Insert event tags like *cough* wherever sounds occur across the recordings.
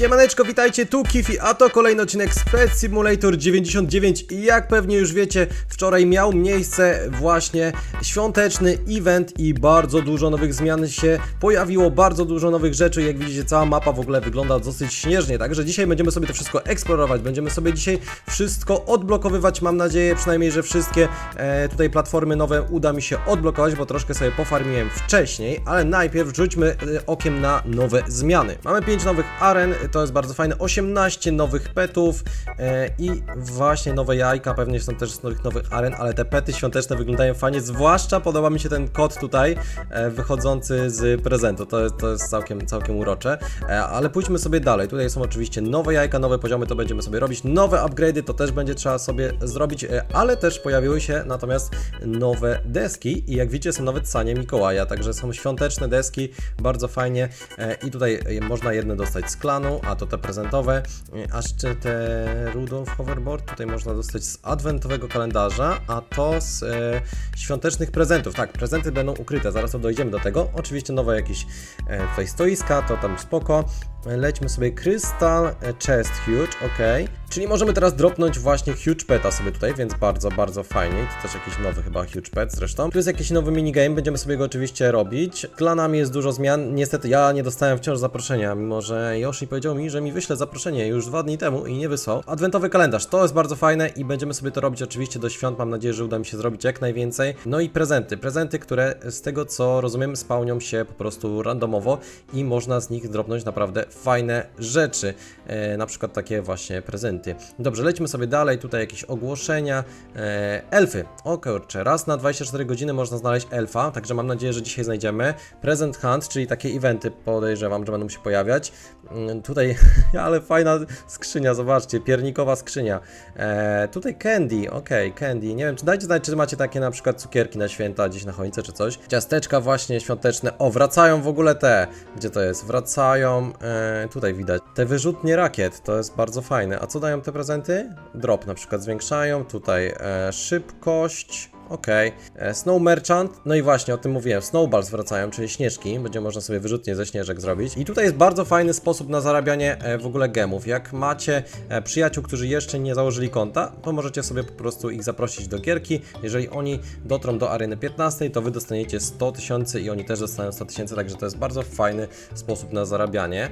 Siemaneczko, witajcie, tu Kifi, a to kolejny odcinek Spec Simulator 99 i jak pewnie już wiecie, wczoraj miał miejsce właśnie świąteczny event i bardzo dużo nowych zmian się pojawiło, bardzo dużo nowych rzeczy, jak widzicie cała mapa w ogóle wygląda dosyć śnieżnie, także dzisiaj będziemy sobie to wszystko eksplorować, będziemy sobie dzisiaj wszystko odblokowywać, mam nadzieję przynajmniej, że wszystkie e, tutaj platformy nowe uda mi się odblokować, bo troszkę sobie pofarmiłem wcześniej, ale najpierw rzućmy e, okiem na nowe zmiany. Mamy 5 nowych aren, to jest bardzo fajne, 18 nowych petów e, i właśnie nowe jajka, pewnie są też z nowych, nowych aren, ale te pety świąteczne wyglądają fajnie, zwłaszcza podoba mi się ten kot tutaj, e, wychodzący z prezentu, to jest, to jest całkiem, całkiem urocze, e, ale pójdźmy sobie dalej, tutaj są oczywiście nowe jajka, nowe poziomy, to będziemy sobie robić, nowe upgrade'y, to też będzie trzeba sobie zrobić, e, ale też pojawiły się natomiast nowe deski i jak widzicie są nawet sanie Mikołaja, także są świąteczne deski, bardzo fajnie. E, i tutaj e, można jedne dostać z klanu, a to te prezentowe, e, aż czy te Rudolf Hoverboard tutaj można dostać z adwentowego kalendarza, a to z e, świątecznych prezentów, tak, prezenty będą ukryte, zaraz dojdziemy do tego, oczywiście nowe jakieś e, tutaj stoiska, to tam spoko, Lećmy sobie. Crystal e, Chest Huge, ok. Czyli możemy teraz dropnąć właśnie Huge Peta sobie tutaj, więc bardzo, bardzo fajnie. To też jakiś nowy chyba Huge Pet zresztą. Tu jest jakiś nowy minigame, będziemy sobie go oczywiście robić. Klanami jest dużo zmian. Niestety ja nie dostałem wciąż zaproszenia, mimo że Yoshi powiedział mi, że mi wyśle zaproszenie już dwa dni temu i nie wysłał. Adwentowy kalendarz, to jest bardzo fajne i będziemy sobie to robić oczywiście do świąt. Mam nadzieję, że uda mi się zrobić jak najwięcej. No i prezenty. Prezenty, które z tego co rozumiem spełnią się po prostu randomowo i można z nich dropnąć naprawdę fajne rzeczy, e, na przykład takie właśnie prezenty. Dobrze, lecimy sobie dalej, tutaj jakieś ogłoszenia. E, elfy, o kurczę, raz na 24 godziny można znaleźć elfa, także mam nadzieję, że dzisiaj znajdziemy. Present Hunt, czyli takie eventy podejrzewam, że będą się pojawiać. Mm, tutaj, *laughs* ale fajna skrzynia, zobaczcie, piernikowa skrzynia. E, tutaj candy, okej, candy, nie wiem, czy dajcie znać, czy macie takie na przykład cukierki na święta, gdzieś na choince czy coś. Ciasteczka właśnie świąteczne, o, wracają w ogóle te, gdzie to jest? Wracają, e, tutaj widać, te wyrzutnie rakiet, to jest bardzo fajne. A co dają te prezenty? Drop na przykład zwiększają, tutaj e, szybkość, Okej. E, Snow Merchant, no i właśnie o tym mówiłem. Snowballs wracają, czyli śnieżki. Będzie można sobie wyrzutnie ze śnieżek zrobić. I tutaj jest bardzo fajny sposób na zarabianie e, w ogóle gemów. Jak macie e, przyjaciół, którzy jeszcze nie założyli konta, to możecie sobie po prostu ich zaprosić do gierki. Jeżeli oni dotrą do areny 15, to wy dostaniecie 100 tysięcy i oni też dostaną 100 tysięcy, także to jest bardzo fajny sposób na zarabianie.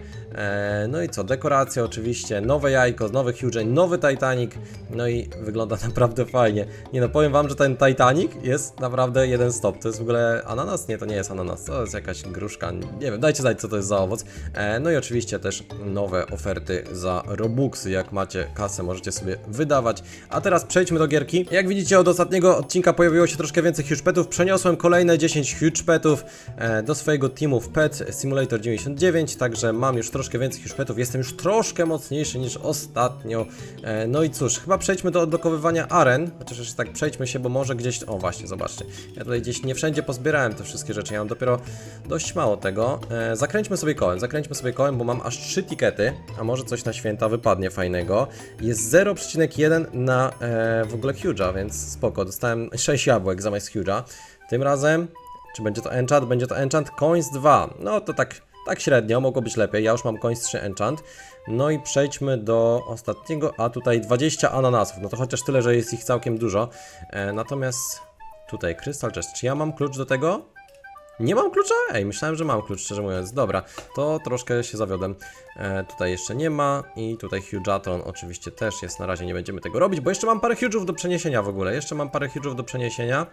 No i co? Dekoracja oczywiście, nowe jajko, nowy Huge, nowy Titanic. No i wygląda *laughs* naprawdę fajnie. Nie no, powiem wam, że ten Titanic jest naprawdę jeden stop. To jest w ogóle ananas? Nie, to nie jest ananas, to jest jakaś gruszka. Nie wiem, dajcie znać, co to jest za owoc. E, no i oczywiście też nowe oferty za Robuxy. Jak macie kasę, możecie sobie wydawać. A teraz przejdźmy do gierki. Jak widzicie, od ostatniego odcinka pojawiło się troszkę więcej huge petów. Przeniosłem kolejne 10 huge petów e, do swojego teamu w Pet Simulator 99, także mam już troszkę więcej huge petów. Jestem już troszkę mocniejszy niż ostatnio. E, no i cóż, chyba przejdźmy do odblokowywania aren. Chociaż jeszcze tak przejdźmy się, bo może gdzieś. O, właśnie, zobaczcie. Ja tutaj gdzieś nie wszędzie pozbierałem te wszystkie rzeczy. Ja mam dopiero dość mało tego. E, zakręćmy sobie kołem, zakręćmy sobie kołem, bo mam aż 3 tikety. A może coś na święta wypadnie fajnego. Jest 0,1 na e, w ogóle Huge'a, więc spoko. Dostałem 6 jabłek zamiast Huge'a. Tym razem. Czy będzie to enchant? Będzie to enchant coins 2. No to tak, tak średnio, mogło być lepiej. Ja już mam coins 3 enchant. No i przejdźmy do ostatniego, a tutaj 20 ananasów. No to chociaż tyle, że jest ich całkiem dużo. E, natomiast tutaj Crystal Chest. Czy ja mam klucz do tego? Nie mam klucza? Ej, myślałem, że mam klucz, szczerze mówiąc. Dobra, to troszkę się zawiodłem. E, tutaj jeszcze nie ma i tutaj Hugeatron oczywiście też jest. Na razie nie będziemy tego robić, bo jeszcze mam parę Huge'ów do przeniesienia w ogóle. Jeszcze mam parę Huge'ów do przeniesienia.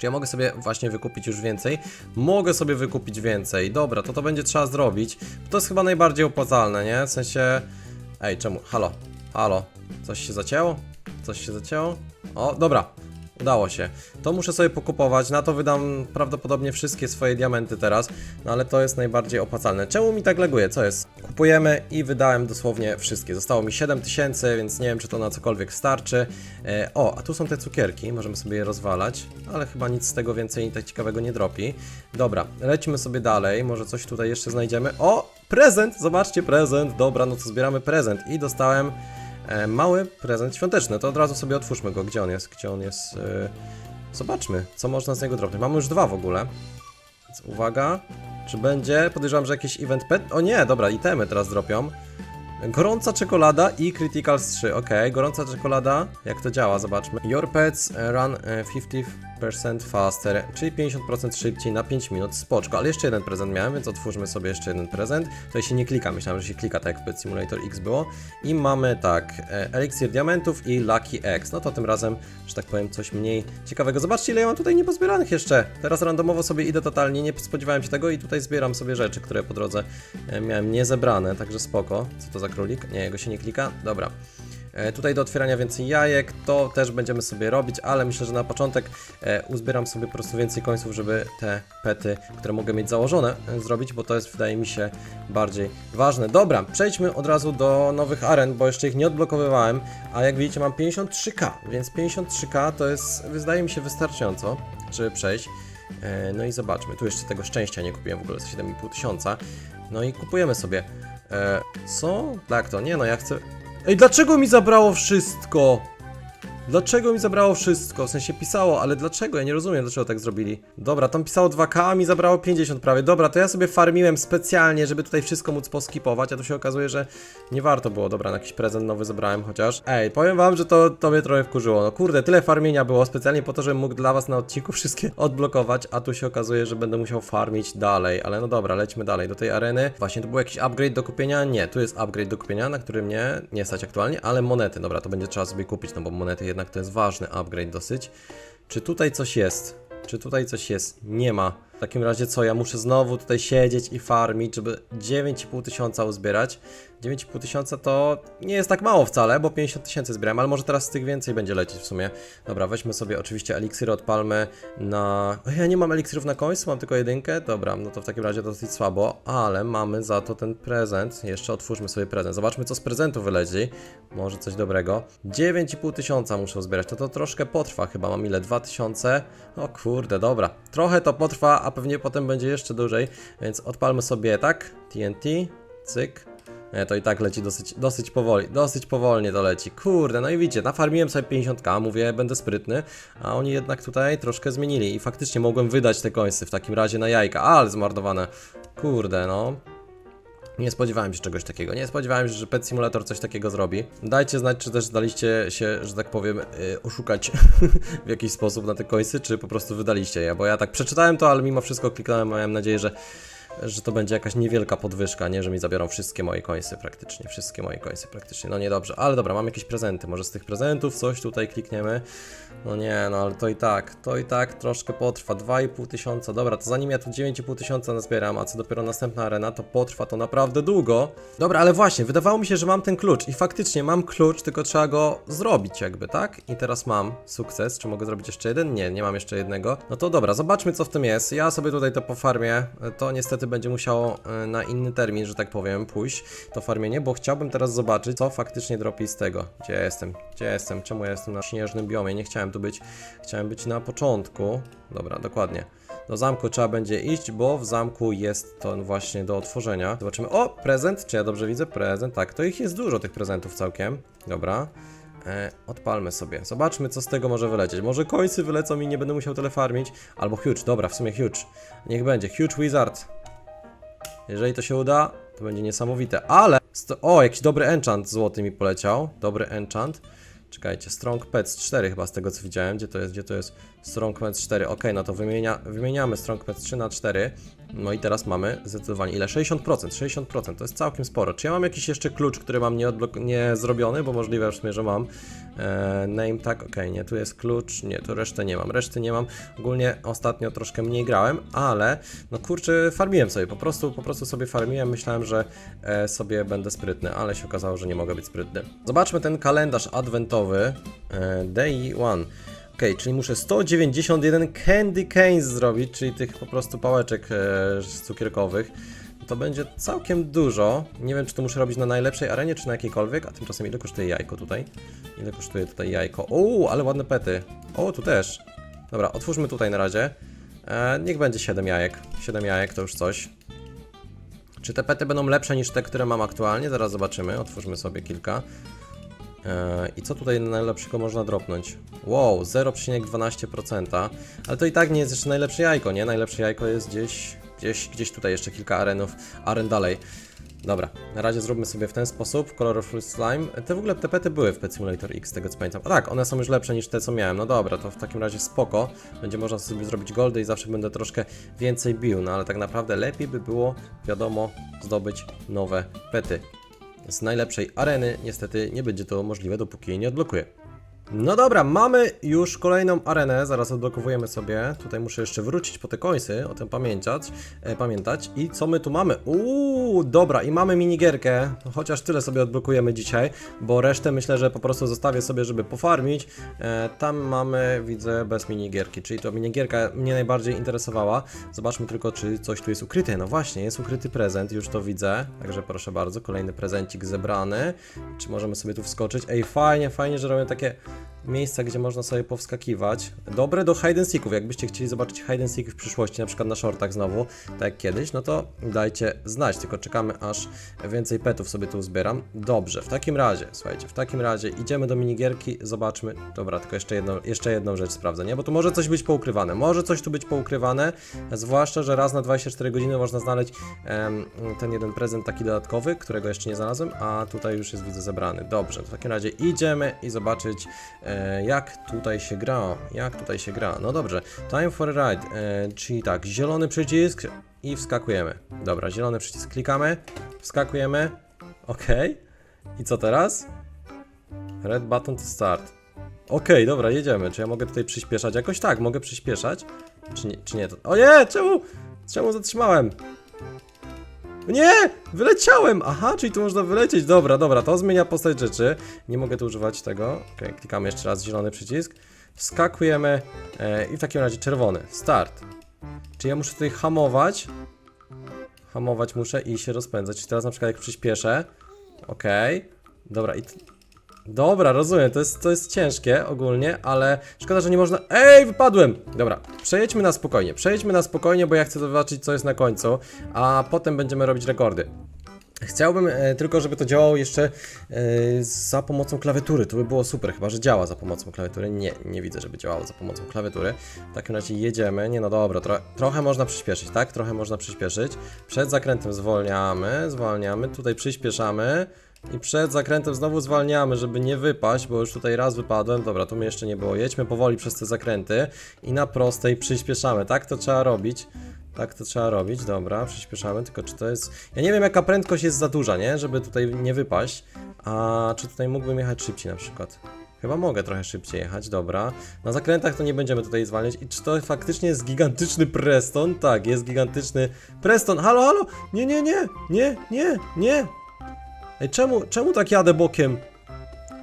Czy ja mogę sobie właśnie wykupić już więcej? Mogę sobie wykupić więcej. Dobra, to to będzie trzeba zrobić. To jest chyba najbardziej opłacalne, nie? W sensie... Ej, czemu? Halo, halo. Coś się zacięło? Coś się zacięło? O, dobra. Udało się. To muszę sobie pokupować, na to wydam prawdopodobnie wszystkie swoje diamenty teraz, no ale to jest najbardziej opłacalne. Czemu mi tak leguje? Co jest? Kupujemy i wydałem dosłownie wszystkie. Zostało mi 7000, więc nie wiem, czy to na cokolwiek starczy. E, o, a tu są te cukierki, możemy sobie je rozwalać, ale chyba nic z tego więcej tak ciekawego nie dropi. Dobra, lecimy sobie dalej, może coś tutaj jeszcze znajdziemy. O, prezent! Zobaczcie, prezent! Dobra, no to zbieramy prezent i dostałem mały prezent świąteczny. To od razu sobie otwórzmy go. Gdzie on jest? Gdzie on jest? E, zobaczmy, co można z niego dropnąć. Mamy już dwa w ogóle. Więc uwaga. Czy będzie? Podejrzewam, że jakiś event pet. O nie, dobra, itemy teraz dropią. Gorąca czekolada i Criticals 3. Ok, gorąca czekolada. Jak to działa? Zobaczmy. Your pets run e, 50% faster, czyli 50% szybciej na 5 minut. Spoczko, ale jeszcze jeden prezent miałem, więc otwórzmy sobie jeszcze jeden prezent. Tutaj się nie klika, myślałem, że się klika tak jak w Simulator X było. I mamy tak, e, Elixir Diamentów i Lucky X. No to tym razem, że tak powiem, coś mniej ciekawego. Zobaczcie, ile ja mam tutaj niepozbieranych jeszcze. Teraz randomowo sobie idę totalnie, nie spodziewałem się tego i tutaj zbieram sobie rzeczy, które po drodze e, miałem niezebrane, także spoko. Co to za królik? Nie, jego się nie klika. Dobra. E, Tutaj do otwierania więcej jajek, to też będziemy sobie robić, ale myślę, że na początek e, uzbieram sobie po prostu więcej końców, żeby te pety, które mogę mieć założone, e, zrobić, bo to jest, wydaje mi się, bardziej ważne. Dobra, przejdźmy od razu do nowych aren, bo jeszcze ich nie odblokowywałem, a jak widzicie mam 53k, więc 53k to jest, wydaje mi się, wystarczająco, żeby przejść. No i zobaczmy, tu jeszcze tego szczęścia nie kupiłem w ogóle za 7,5 tysiąca. No i kupujemy sobie. Co? Tak to, nie no, ja chcę... Ej, dlaczego mi zabrało wszystko? Dlaczego mi zabrało wszystko? W sensie pisało, ale dlaczego? Ja nie rozumiem, dlaczego tak zrobili. Dobra, tam pisało 2K, a mi zabrało 50 prawie. Dobra, to ja sobie farmiłem specjalnie, żeby tutaj wszystko móc poskipować, a tu się okazuje, że nie warto było. Dobra, na jakiś prezent nowy zebrałem chociaż. Ej, powiem wam, że to, to mnie trochę wkurzyło. No kurde, tyle farmienia było specjalnie po to, żebym mógł dla was na odcinku wszystkie *laughs* odblokować, a tu się okazuje, że będę musiał farmić dalej. Ale no dobra, lećmy dalej do tej areny. Właśnie, tu był jakiś upgrade do kupienia? Nie, tu jest upgrade do kupienia, na który mnie nie stać aktualnie, ale monety. Dobra, to będzie trzeba sobie kupić, no bo monety jednak to jest ważny upgrade dosyć. Czy tutaj coś jest? Czy tutaj coś jest? Nie ma. W takim razie co, ja muszę znowu tutaj siedzieć i farmić, żeby 9,5 tysiąca uzbierać. 9,5 tysiąca to nie jest tak mało wcale, bo 50 tysięcy zbierałem, ale może teraz z tych więcej będzie lecieć w sumie. Dobra, weźmy sobie oczywiście eliksiry, odpalmy na... O, ja nie mam eliksirów na końcu, mam tylko jedynkę. Dobra, no to w takim razie dosyć słabo, ale mamy za to ten prezent. Jeszcze otwórzmy sobie prezent. Zobaczmy, co z prezentu wyleci. Może coś dobrego. 9,5 tysiąca muszę zbierać, to to troszkę potrwa chyba. Mam ile? 2000? O kurde, dobra. Trochę to potrwa, a pewnie potem będzie jeszcze dłużej, więc odpalmy sobie tak. TNT, cyk. Nie, to i tak leci dosyć, dosyć powoli, dosyć powolnie to leci. Kurde, no i widzicie, nafarmiłem sobie 50k, mówię, będę sprytny, a oni jednak tutaj troszkę zmienili i faktycznie mogłem wydać te końce w takim razie na jajka, ale zmarnowane. Kurde, no. Nie spodziewałem się czegoś takiego. Nie spodziewałem się, że Pet Simulator coś takiego zrobi. Dajcie znać, czy też daliście się, że tak powiem, yy, oszukać *laughs* w jakiś sposób na te końce, czy po prostu wydaliście je. Bo ja tak przeczytałem to, ale mimo wszystko kliknąłem, miałem nadzieję, że że to będzie jakaś niewielka podwyżka, nie, że mi zabiorą wszystkie moje końce praktycznie, wszystkie moje końce praktycznie, no niedobrze, ale dobra, mam jakieś prezenty, może z tych prezentów coś tutaj klikniemy, no nie, no ale to i tak, to i tak troszkę potrwa, 2,5 tysiąca, dobra, to zanim ja tu 9,5 tysiąca nazbieram, a co dopiero następna arena, to potrwa to naprawdę długo, dobra, ale właśnie, wydawało mi się, że mam ten klucz i faktycznie mam klucz, tylko trzeba go zrobić jakby, tak, i teraz mam sukces, czy mogę zrobić jeszcze jeden? Nie, nie mam jeszcze jednego, no to dobra, zobaczmy co w tym jest, ja sobie tutaj to pofarmię, to niestety będzie musiało e, na inny termin, że tak powiem, pójść to farmienie, bo chciałbym teraz zobaczyć, co faktycznie dropi z tego. Gdzie ja jestem? Gdzie ja jestem? Czemu ja jestem na śnieżnym biomie? Nie chciałem tu być. Chciałem być na początku. Dobra, dokładnie. Do zamku trzeba będzie iść, bo w zamku jest to właśnie do otworzenia. Zobaczymy. O, prezent. Czy ja dobrze widzę? Prezent. Tak, to ich jest dużo, tych prezentów całkiem. Dobra. E, odpalmy sobie. Zobaczmy, co z tego może wylecieć. Może końcy wylecą i nie będę musiał tyle farmić. Albo huge. Dobra, w sumie huge. Niech będzie. Huge Wizard. Jeżeli to się uda, to będzie niesamowite. Ale. O, jakiś dobry enchant złoty mi poleciał. Dobry enchant. Czekajcie, Strong Pets 4 chyba z tego co widziałem. Gdzie to jest? Gdzie to jest? Strong Pets 4. Ok, no to wymienia, wymieniamy Strong Pets 3 na 4. No i teraz mamy zdecydowanie ile? 60%. 60% to jest całkiem sporo. Czy ja mam jakiś jeszcze klucz, który mam nie, nie zrobiony? Bo możliwe w sumie, że mam. E, name tag, ok, nie, tu jest klucz, nie, tu resztę nie mam, reszty nie mam. Ogólnie ostatnio troszkę mniej grałem, ale no kurczę, farmiłem sobie, po prostu, po prostu sobie farmiłem, myślałem, że e, sobie będę sprytny, ale się okazało, że nie mogę być sprytny. Zobaczmy ten kalendarz adwentowy, e, day one. Ok, czyli muszę 191 candy canes zrobić, czyli tych po prostu pałeczek e, cukierkowych. To będzie całkiem dużo. Nie wiem, czy to muszę robić na najlepszej arenie, czy na jakiejkolwiek. A tymczasem ile kosztuje jajko tutaj? Ile kosztuje tutaj jajko? O, ale ładne pety. O, tu też. Dobra, otwórzmy tutaj na razie. E, niech będzie 7 jajek. 7 jajek to już coś. Czy te pety będą lepsze niż te, które mam aktualnie? Zaraz zobaczymy. Otwórzmy sobie kilka. E, I co tutaj najlepszego można dropnąć? Wow, 0,12%. Ale to i tak nie jest jeszcze najlepsze jajko, nie? Najlepsze jajko jest gdzieś gdzieś, gdzieś tutaj jeszcze kilka arenów, aren dalej. Dobra, na razie zróbmy sobie w ten sposób, Colorful Slime. Te w ogóle te pety były w Pet Simulator X, z tego co pamiętam. A tak, one są już lepsze niż te, co miałem. No dobra, to w takim razie spoko. Będzie można sobie zrobić goldy i zawsze będę troszkę więcej bił. No ale tak naprawdę lepiej by było, wiadomo, zdobyć nowe pety. Z najlepszej areny niestety nie będzie to możliwe, dopóki jej nie odblokuję. No dobra, mamy już kolejną arenę, zaraz odblokowujemy sobie. Tutaj muszę jeszcze wrócić po te końsy, o tym pamiętać, e, pamiętać. I co my tu mamy? Uuu, dobra, i mamy minigierkę, no, chociaż tyle sobie odblokujemy dzisiaj, bo resztę myślę, że po prostu zostawię sobie, żeby pofarmić. E, tam mamy, widzę, bez minigierki, czyli to minigierka mnie najbardziej interesowała. Zobaczmy tylko, czy coś tu jest ukryte. No właśnie, jest ukryty prezent, już to widzę, także proszę bardzo, kolejny prezencik zebrany. Czy możemy sobie tu wskoczyć? Ej, fajnie, fajnie, że robią takie miejsca, gdzie można sobie powskakiwać. Dobre do hide and seeków, jakbyście chcieli zobaczyć hide and seeki w przyszłości, na przykład na shortach znowu, tak jak kiedyś, no to dajcie znać, tylko czekamy aż więcej petów sobie tu zbieram. Dobrze, w takim razie, słuchajcie, w takim razie idziemy do minigierki, zobaczmy, dobra, tylko jeszcze jedną, jeszcze jedną rzecz sprawdzę, nie, bo tu może coś być poukrywane, może coś tu być poukrywane, zwłaszcza, że raz na 24 godziny można znaleźć em, ten jeden prezent taki dodatkowy, którego jeszcze nie znalazłem, a tutaj już jest widzę zebrany. Dobrze, w takim razie idziemy i zobaczyć e, jak tutaj się gra, jak tutaj się gra. No dobrze, time for a ride, e, czyli tak, zielony przycisk i wskakujemy. Dobra, zielony przycisk klikamy, wskakujemy, ok. I co teraz? Red button to start. Okej, dobra, jedziemy. Czy ja mogę tutaj przyspieszać? Jakoś tak, mogę przyspieszać. Czy nie? Czy nie? O nie! Czemu? Czemu zatrzymałem? Nie! Wyleciałem! Aha, czyli tu można wylecieć. Dobra, dobra, to zmienia postać rzeczy. Nie mogę tu używać tego. Okej, klikamy jeszcze raz zielony przycisk. Wskakujemy e, i w takim razie czerwony. Start. Czy ja muszę tutaj hamować? Hamować muszę i się rozpędzać. Czy teraz na przykład jak przyspieszę? Okej. Dobra, i... Dobra, rozumiem, to jest, to jest ciężkie ogólnie, ale szkoda, że nie można... Ej, wypadłem! Dobra, przejedźmy na spokojnie, przejedźmy na spokojnie, bo ja chcę zobaczyć, co jest na końcu, a potem będziemy robić rekordy. Chciałbym e, tylko, żeby to działało jeszcze e, za pomocą klawiatury. To by było super, chyba że działa za pomocą klawiatury. Nie, nie widzę, żeby działało za pomocą klawiatury. W takim razie jedziemy. Nie no dobra, tro trochę można przyspieszyć, tak? Trochę można przyspieszyć. Przed zakrętem zwolniamy, zwalniamy, tutaj przyspieszamy. I przed zakrętem znowu zwalniamy, żeby nie wypaść, bo już tutaj raz wypadłem. Dobra, tu mnie jeszcze nie było. Jedźmy powoli przez te zakręty i na prostej przyspieszamy. Tak to trzeba robić. Tak to trzeba robić, dobra, przyspieszamy, tylko czy to jest... Ja nie wiem jaka prędkość jest za duża, nie? Żeby tutaj nie wypaść, a czy tutaj mógłbym jechać szybciej na przykład? Chyba mogę trochę szybciej jechać, dobra. Na zakrętach to nie będziemy tutaj zwalniać. I czy to faktycznie jest gigantyczny Preston? Tak, jest gigantyczny Preston. Halo, halo! Nie, nie, nie! Nie, nie, nie! Ej, czemu, czemu tak jadę bokiem?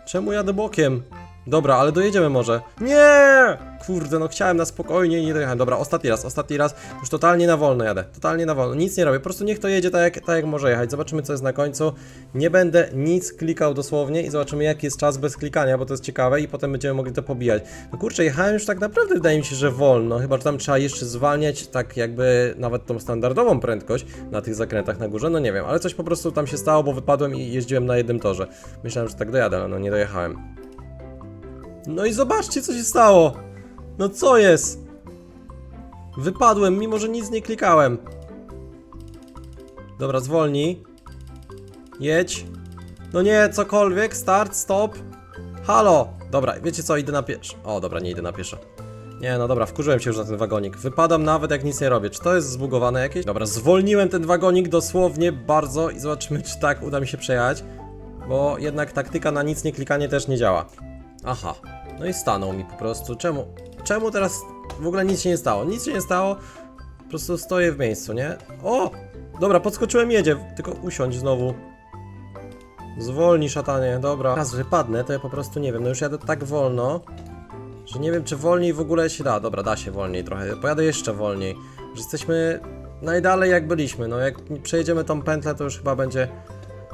Czemu jadę bokiem? Dobra, ale dojedziemy może. Nie! Kurde, no chciałem na spokojnie i nie dojechałem. Dobra, ostatni raz, ostatni raz. Już totalnie na wolno jadę. Totalnie na wolno. Nic nie robię. Po prostu niech to jedzie tak jak, tak jak może jechać. Zobaczymy, co jest na końcu. Nie będę nic klikał dosłownie i zobaczymy, jaki jest czas bez klikania, bo to jest ciekawe i potem będziemy mogli to pobijać. No kurczę, jechałem już tak naprawdę, wydaje mi się, że wolno. Chyba, że tam trzeba jeszcze zwalniać tak jakby nawet tą standardową prędkość na tych zakrętach na górze. No nie wiem, ale coś po prostu tam się stało, bo wypadłem i jeździłem na jednym torze. Myślałem, że tak dojadę, ale no nie dojechałem. No i zobaczcie, co się stało. No co jest? Wypadłem, mimo że nic nie klikałem. Dobra, zwolnij. Jedź. No nie, cokolwiek. Start, stop. Halo. Dobra, wiecie co, idę na pieszo. O, dobra, nie idę na pieszo. Nie, no dobra, wkurzyłem się już na ten wagonik. Wypadam nawet jak nic nie robię. Czy to jest zbugowane jakieś? Dobra, zwolniłem ten wagonik dosłownie bardzo i zobaczymy, czy tak uda mi się przejechać. Bo jednak taktyka na nic nie klikanie też nie działa. Aha. No i stanął mi po prostu. Czemu? Czemu teraz w ogóle nic się nie stało? Nic się nie stało. Po prostu stoję w miejscu, nie? O! Dobra, podskoczyłem, jedzie. Tylko usiądź znowu. Zwolnij, szatanie, dobra. Raz wypadnę, to ja po prostu nie wiem. No już jadę tak wolno, że nie wiem, czy wolniej w ogóle się da. Dobra, da się wolniej trochę. Pojadę jeszcze wolniej. Że jesteśmy najdalej jak byliśmy. No jak przejedziemy tą pętlę, to już chyba będzie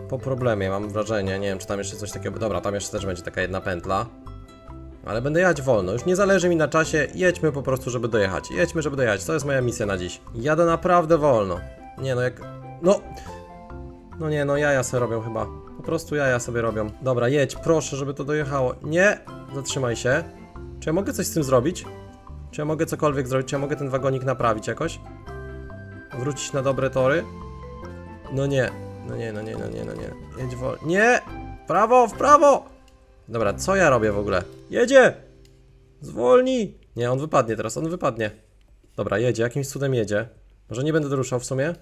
po problemie, mam wrażenie. Nie wiem, czy tam jeszcze coś takiego. Dobra, tam jeszcze też będzie taka jedna pętla. Ale będę jechać wolno, już nie zależy mi na czasie, jedźmy po prostu, żeby dojechać. Jedźmy, żeby dojechać, to jest moja misja na dziś. Jadę naprawdę wolno. Nie no, jak... No... No nie, no jaja sobie robią chyba. Po prostu jaja sobie robią. Dobra, jedź, proszę, żeby to dojechało. Nie! Zatrzymaj się. Czy ja mogę coś z tym zrobić? Czy ja mogę cokolwiek zrobić? Czy ja mogę ten wagonik naprawić jakoś? wrócić na dobre tory? No nie, no nie, no nie, no nie, no nie. Jedź wol... Nie! Prawo, w prawo! Dobra, co ja robię w ogóle? Jedzie! Zwolnij! Nie, on wypadnie teraz, on wypadnie. Dobra, jedzie, jakimś cudem jedzie. Może nie będę ruszał w sumie?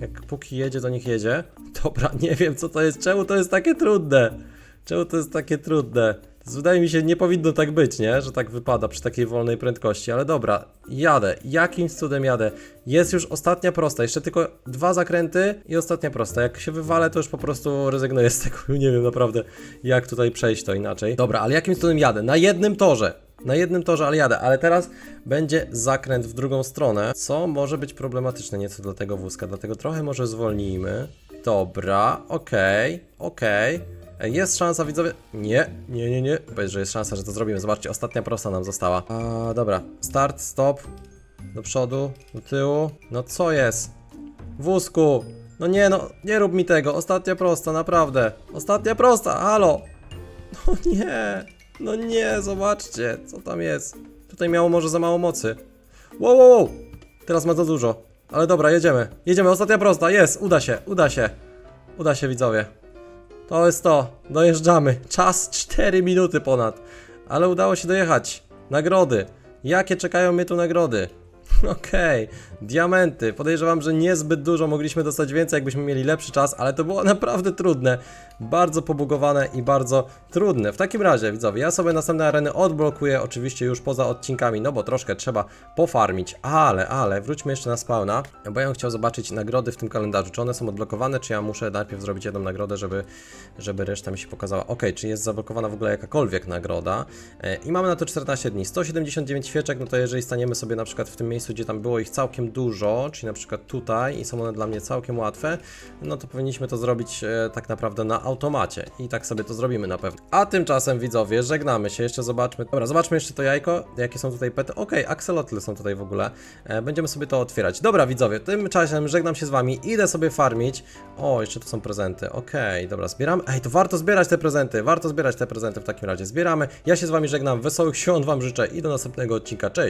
Jak póki jedzie, to niech jedzie. Dobra, *laughs* nie wiem co to jest, czemu to jest takie trudne? Czemu to jest takie trudne? To wydaje mi się, nie powinno tak być, nie? Że tak wypada przy takiej wolnej prędkości, ale dobra, jadę. Jakimś cudem jadę. Jest już ostatnia prosta, jeszcze tylko dwa zakręty i ostatnia prosta. Jak się wywalę, to już po prostu rezygnuję z tego. *laughs* Nie wiem naprawdę, jak tutaj przejść to inaczej. Dobra, ale jakimś cudem jadę? Na jednym torze. Na jednym torze, ale jadę. Ale teraz będzie zakręt w drugą stronę, co może być problematyczne nieco dla tego wózka, dlatego trochę może zwolnijmy. Dobra, okej, okej. Ej, Jest szansa, widzowie. Nie, nie, nie, nie. Powiedz, że jest szansa, że to zrobimy. Zobaczcie, ostatnia prosta nam została. A, dobra. Start, stop. Do przodu, do tyłu. No co jest? Wózku! No nie, no, nie rób mi tego. Ostatnia prosta, naprawdę. Ostatnia prosta, halo! *laughs* No nie, no nie, zobaczcie, co tam jest. Tutaj miało może za mało mocy. Wow, wow, wow. Teraz ma za dużo. Ale dobra, jedziemy. Jedziemy, ostatnia prosta, jest, uda się, uda się. Uda się, widzowie. To jest to, dojeżdżamy. Czas 4 minuty ponad. Ale udało się dojechać. Nagrody. Jakie czekają mnie tu nagrody? *laughs* Okej, diamenty. Podejrzewam, że niezbyt dużo mogliśmy dostać więcej, jakbyśmy mieli lepszy czas, ale to było *laughs* naprawdę trudne. Bardzo pobugowane i bardzo trudne. W takim razie, widzowie, ja sobie następne areny odblokuję, oczywiście już poza odcinkami, no bo troszkę trzeba pofarmić, ale, ale, wróćmy jeszcze na spawna, bo ja bym chciał zobaczyć nagrody w tym kalendarzu, czy one są odblokowane, czy ja muszę najpierw zrobić jedną nagrodę, żeby, żeby reszta mi się pokazała. Ok, czy jest zablokowana w ogóle jakakolwiek nagroda. E, I mamy na to 14 dni. 179 świeczek, no to jeżeli staniemy sobie na przykład w tym miejscu, gdzie tam było ich całkiem dużo, czyli na przykład tutaj i są one dla mnie całkiem łatwe, no to powinniśmy to zrobić e, tak naprawdę na automacie. I tak sobie to zrobimy na pewno. A tymczasem widzowie, żegnamy się, jeszcze zobaczmy. Dobra, zobaczmy jeszcze to jajko, jakie są tutaj pety. Okej, akselotly są tutaj w ogóle. E, będziemy sobie to otwierać. Dobra widzowie, tymczasem żegnam się z wami, idę sobie farmić. O, jeszcze tu są prezenty. Okej, dobra, zbieramy. Ej, to warto zbierać te prezenty, warto zbierać te prezenty w takim razie. Zbieramy. Ja się z wami żegnam, wesołych świąt wam życzę i do następnego odcinka. Cześć!